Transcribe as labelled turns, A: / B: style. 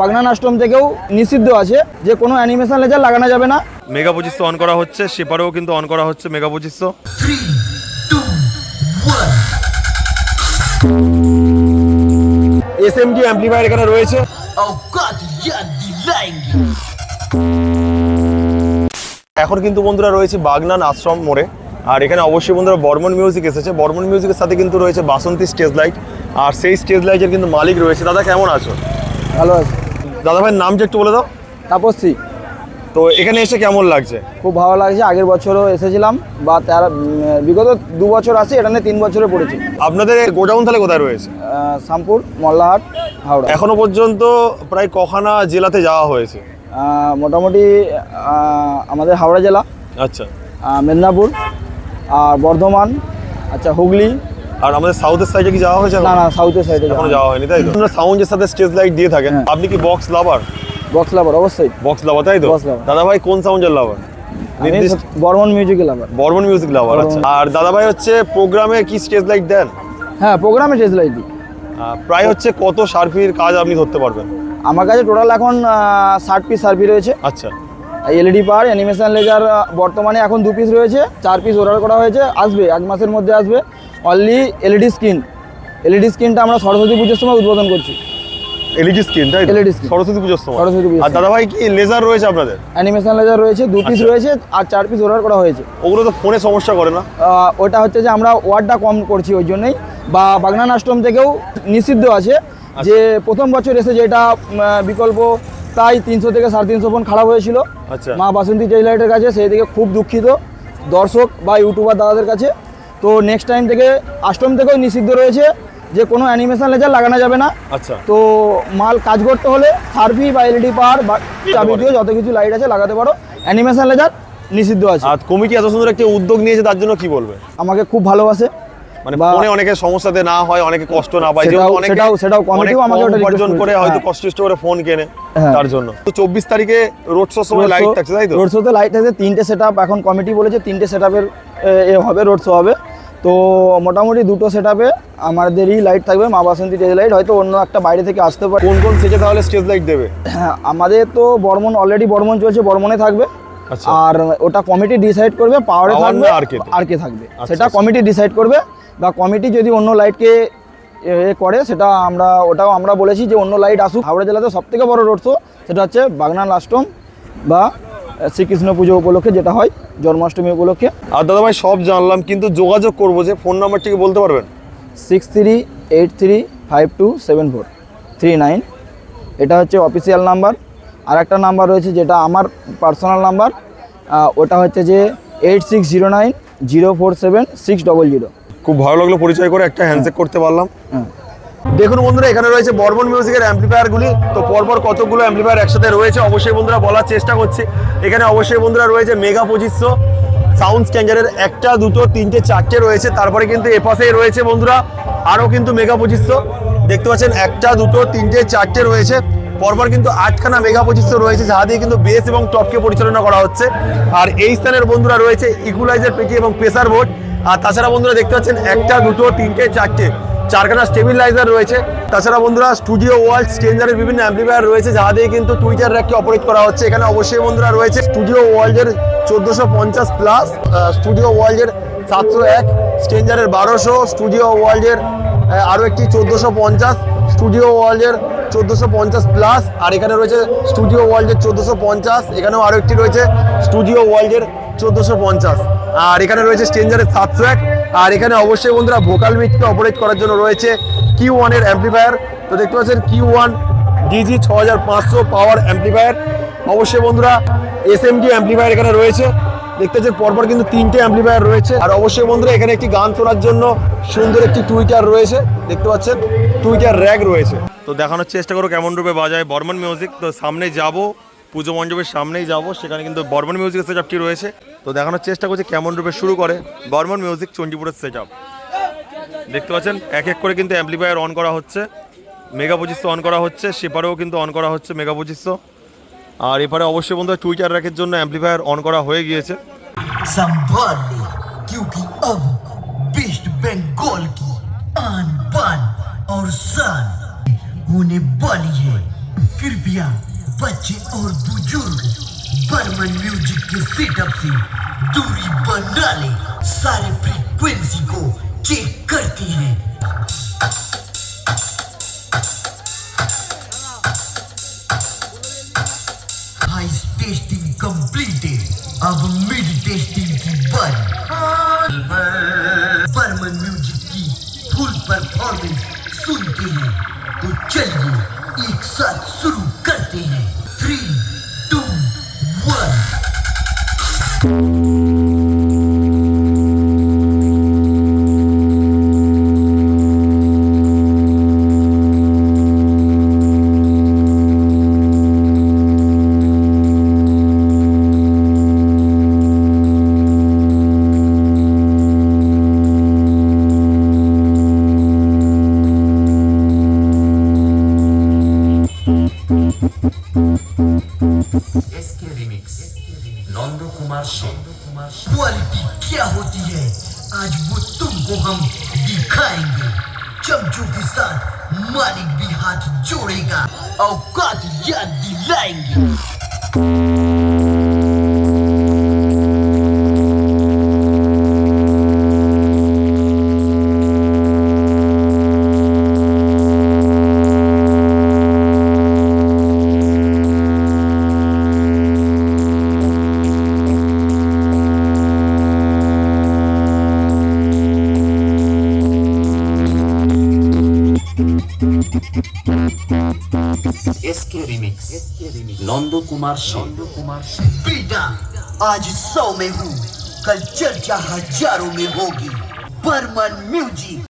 A: বাগনান আশ্রম থেকেও নিষিদ্ধ আছে। যে কোনো অ্যানিমেশন লেজার লাগানো যাবে না।
B: মেগা পঁচিশশো অন করা হচ্ছে সেপারেও কিন্তু অন করা হচ্ছে মেগা পঁচিশশো এসএমডি অ্যাম্পলিফায়ার এখানে রয়েছে। এখন কিন্তু বন্ধুরা রয়েছে বাগনান আশ্রম মোড়ে। আর এখানে অবশ্যই বন্ধুরা বর্মন মিউজিক এসেছে। বর্মন মিউজিকের সাথে কিন্তু রয়েছে বাসন্তী স্টেজ লাইট আর সেই স্টেজ লাইটের কিন্তু মালিক রয়েছে। দাদা কেমন আছো?
A: ভালো আছি।
B: দাদা ভাইয়ের নামটা একটু বলে দাও।
A: তাপসী
B: তো এখানে এসে কেমন লাগছে?
A: খুব ভালো লাগছে। আগের বছরও এসেছিলাম বা তার বিগত দু বছর আছে এটা নিয়ে তিন বছরে পড়েছি।
B: আপনাদের গোডাউন তাহলে কোথায় রয়েছে?
A: শামপুর মল্লাহাট হাওড়া।
B: এখনও পর্যন্ত প্রায় কখানা জেলাতে যাওয়া হয়েছে।
A: মোটামুটি আমাদের হাওড়া জেলা
B: আচ্ছা।
A: মেদিনীপুর আর বর্ধমান আচ্ছা হুগলি
B: আর আমাদের সাউথের সাইডে কি যাওয়া হয়েছে
A: না না সাউথের সাইডে
B: এখনও যাওয়া হয়নি তাই তো? আপনারা সাউন্ডের সাথে স্টেজ লাইট দিয়ে থাকেন।
A: হ্যাঁ।
B: আপনি কি বক্স লাভার
A: বক্স লাভার অবশ্যই।
B: বক্স লাভার তাই তো। দাদা ভাই কোন সাউন্ডের
A: lover Burman music
B: lover Burman music
A: lover
B: আচ্ছা। আর দাদা ভাই হচ্ছে প্রোগ্রামে কি স্টেজ লাইট দেন?
A: হ্যাঁ প্রোগ্রামে টেস্ট লাইট দিই।
B: প্রায় হচ্ছে কত সার্ফির কাজ আপনি ধরতে পারবেন?
A: আমার কাছে টোটাল এখন ষাট পিস সার্ভি রয়েছে।
B: আচ্ছা।
A: এলইডি পার অ্যানিমেশন লেজার বর্তমানে এখন দু পিস রয়েছে। চার পিস অর্ডার করা হয়েছে। আসবে এক মাসের মধ্যে আসবে। অনলি এলইডি স্ক্রিন এলইডি স্ক্রিনটা আমরা সরস্বতী পুজোর সময় উদ্বোধন করছি
B: এলইডি স্ক্রিন তাই তো?
A: LED screen।
B: সরস্বতী পুজোর সময়
A: সরস্বতী পুজোর
B: আর দাদা ভাই কি লেজার রয়েছে আপনাদের
A: অ্যানিমেশন লেজার রয়েছে দু পিস
B: আচ্ছা।
A: রয়েছে আর চার পিস অর্ডার করা হয়েছে
B: ওগুলো তো ফোনে সমস্যা করে না
A: ওটা হচ্ছে যে আমরা ওয়ার্ডটা কম করছি ওই জন্যই বা বাগনান আশ্রম থেকেও নিষিদ্ধ আছে
B: আচ্ছা।
A: যে প্রথম বছর এসে যেটা বিকল্প প্রায় তিনশো থেকে সাড়ে তিনশো ফোন খারাপ হয়েছিল
B: আচ্ছা।
A: মা বাসন্তী টেইলাইটের কাছে সেই থেকে খুব দুঃখিত দর্শক বা ইউটিউবার দাদাদের কাছে তো নেক্সট টাইম থেকে আশ্রম থেকেও নিষিদ্ধ রয়েছে যে কোনো অ্যানিমেশন লেজার লাগানো যাবে না।
B: আচ্ছা।
A: তো মাল কাজ করতে হলে সার্ভি বা এলইডি পাওয়ার বা যাবতীয় যত কিছু লাইট আছে লাগাতে পারো। অ্যানিমেশন লেজার নিষিদ্ধ আছে।
B: আর কমিটি এত সুন্দর একটা উদ্যোগ নিয়েছে তার জন্য কি বলবে?
A: আমাকে খুব ভালোবাসে
B: মানে ফোনে অনেকে সমস্যাতে না হয় অনেকে কষ্ট না পায়। যেহেতু অনেকে
A: সেটাও- সেটাও কমিটিও আমাকে ওটা
B: উপার্জন করে হয়তো
A: হ্যাঁ।
B: কষ্ট করে ফোন কেনে
A: হ্যাঁ।
B: তার জন্য। তো চব্বিশ তারিখে রোড শোর সময় লাইট থাকছে তাই তো?
A: রোড শোতে লাইট আছে তিনটে সেট এখন কমিটি বলেছে তিনটে সেট আপের এ হবে রোড শো হবে। তো মোটামুটি দুটো সেট আপে আমাদেরই লাইট থাকবে মা বাসন্তী টেজ লাইট হয়তো অন্য একটা বাইরে থেকে আসতে পারে।
B: কোন কোন সেজে তাহলে স্টেজ লাইট দেবে?
A: হ্যাঁ, আমাদের তো বর্মন অলরেডি বর্মন চলছে বর্মনে থাকবে।
B: আচ্ছা।
A: আর ওটা কমিটি ডিসাইড করবে পাওয়ারে থাকবে
B: আর কে
A: থাকবে।
B: আচ্ছা,
A: সেটা
B: আচ্ছা।
A: কমিটি ডিসাইড করবে। বা কমিটি যদি অন্য লাইটকে এ করে সেটা আমরা ওটাও আমরা বলেছি যে অন্য লাইট আসুক। হাওড়া জেলাতে সব থেকে বড় রোড শো সেটা হচ্ছে বাগনান আশ্রম বা শ্রীকৃষ্ণ পুজো উপলক্ষে যেটা হয় জন্মাষ্টমী উপলক্ষে।
B: আর দাদা ভাই সব জানলাম কিন্তু যোগাযোগ করব যে ফোন নাম্বারটিকে বলতে পারবেন?
A: Six three eight three five two seven four three nine এটা হচ্ছে অফিসিয়াল নাম্বার আর একটা নাম্বার রয়েছে যেটা আমার পার্সোনাল নাম্বার ওটা হচ্ছে যে eight six zero nine zero four seven six double zero
B: খুব ভালো লাগল পরিচয় করে একটা হ্যান্ডশেক করতে পারলাম।
A: হ্যাঁ।
B: দেখুন বন্ধুরা, এখানে রয়েছে বর্মন মিউজিকের অ্যাম্পলিফায়ার গুলি। তো পরপর কতগুলো অ্যাম্পলিফায়ার একসাথে রয়েছে? অবশ্যই বন্ধুরা বলার চেষ্টা করছি। এখানে অবশ্যই বন্ধুরা রয়েছে মেগা পঁচিশশো সাউন্ড স্ট্যান্ডার্ডের একটা, দুটো, তিনটে, চারটে রয়েছে। তারপরে কিন্তু এপাশে রয়েছে বন্ধুরা আরও কিন্তু মেগা পঁচিশশো দেখতে পাচ্ছেন, একটা, দুটো, তিনটে, চারটে রয়েছে। পরপর কিন্তু আটখানা মেগা পঁচিশশো রয়েছে যা দিয়ে কিন্তু বেস এবং টপকে পরিচালনা করা হচ্ছে। আর এই স্থানের বন্ধুরা রয়েছে ইকুলাইজার পেটি এবং প্রেসার বোর্ড আর তাছাড়া বন্ধুরা দেখতে পাচ্ছেন, একটা, দুটো, তিনটে, চারটে। চারখানা স্টেবিলাইজার রয়েছে। তাছাড়া বন্ধুরা স্টুডিও ওয়াল স্টেঞ্জারের বিভিন্ন অ্যাম্পলিফায়ার রয়েছে যা দিয়ে কিন্তু টুইটার র্যাককে অপারেট করা হচ্ছে। এখানে অবশ্যই বন্ধুরা রয়েছে স্টুডিও ওয়ার্ল্ডের চোদ্দোশো পঞ্চাশ প্লাস স্টুডিও ওয়ার্ল্ডের সাতশো এক স্টেঞ্জারের বারোশো স্টুডিও ওয়ার্ল্ডের আরও একটি চোদ্দোশো পঞ্চাশ স্টুডিও ওয়ার্ল্ডের চোদ্দোশো পঞ্চাশ প্লাস আর এখানে রয়েছে স্টুডিও ওয়ার্ল্ডের চোদ্দোশো পঞ্চাশ, এখানেও আরও একটি রয়েছে স্টুডিও ওয়ার্ল্ডের চোদ্দোশো পঞ্চাশ। আর এখানে রয়েছে স্টেঞ্জারের সাতশো এক আর এখানে অবশ্যই বন্ধুরা ভোকাল মিটকে অপারেট করার জন্য রয়েছে কিউ ওয়ানের অ্যাম্পলিফায়ার তো দেখতে পাচ্ছেন কিউ ওয়ান ডিজি ছ পাওয়ার অ্যাম্পলিফায়ার অবশ্যই বন্ধুরা এস এম ডি অ্যাম্পলিফায়ার এখানে রয়েছে। দেখতে পাচ্ছেন পরপর কিন্তু তিনটে অ্যাম্পলিফায়ার রয়েছে। আর অবশ্যই বন্ধুরা এখানে একটি গান শোনার জন্য সুন্দর একটি টুইটার রয়েছে। দেখতে পাচ্ছেন টুইটার র্যাক রয়েছে। তো দেখানোর চেষ্টা করো কেমন রূপে বাজায় বর্মন মিউজিক তো সামনে যাব, পুজো মণ্ডপের সামনেই যাব। সেখানে কিন্তু বর্মন মিউজিকের সেট আপটি রয়েছে। তো দেখানোর চেষ্টা করছে কেমন রূপে শুরু করে বর্মন মিউজিক চণ্ডীপুরের সেট আপ দেখতে পাচ্ছেন এক এক করে কিন্তু অ্যাম্পলিফায়ার অন করা হচ্ছে মেগা পঁচিশশো অন করা হচ্ছে সেপারেও কিন্তু অন করা হচ্ছে মেগা পঁচিশশো আর এপারে অবশ্যই বন্ধু টুইটার র্যাকের জন্য অ্যাম্পলিফায়ার অন করা হয়ে গিয়েছে
C: संभाल ले क्योंकि अब वेस्ट बंगाल की आन बान और शान होने वाली है कृपया बच्चे और बुजुर्ग बर्मन म्यूज़िक के सेटअप से दूरी बना ले सारे फ्रीक्वेंसी को चेक करते हैं। हाई टेस्टिंग कंप्लीटेड अब मिड टेस्टिंग की बारी बर्मन म्यूज़िक की फुल परफॉर्मेंस सुनते हैं। तो चलिए, एक साथ शुरू
D: नंद कुमार से
C: क्वालिटी क्या होती है? आज वो तुमको हम दिखाएँगे। चमचू के साथ मालिक भी हाथ जोड़ेगा। औकात याद दिलाएँगे।
D: नंदो कुमार नंदो कुमार
C: बेटा आज सौ में हूँ कल चर्चा हज़ारों में होगी। बर्मन म्यूज़िक।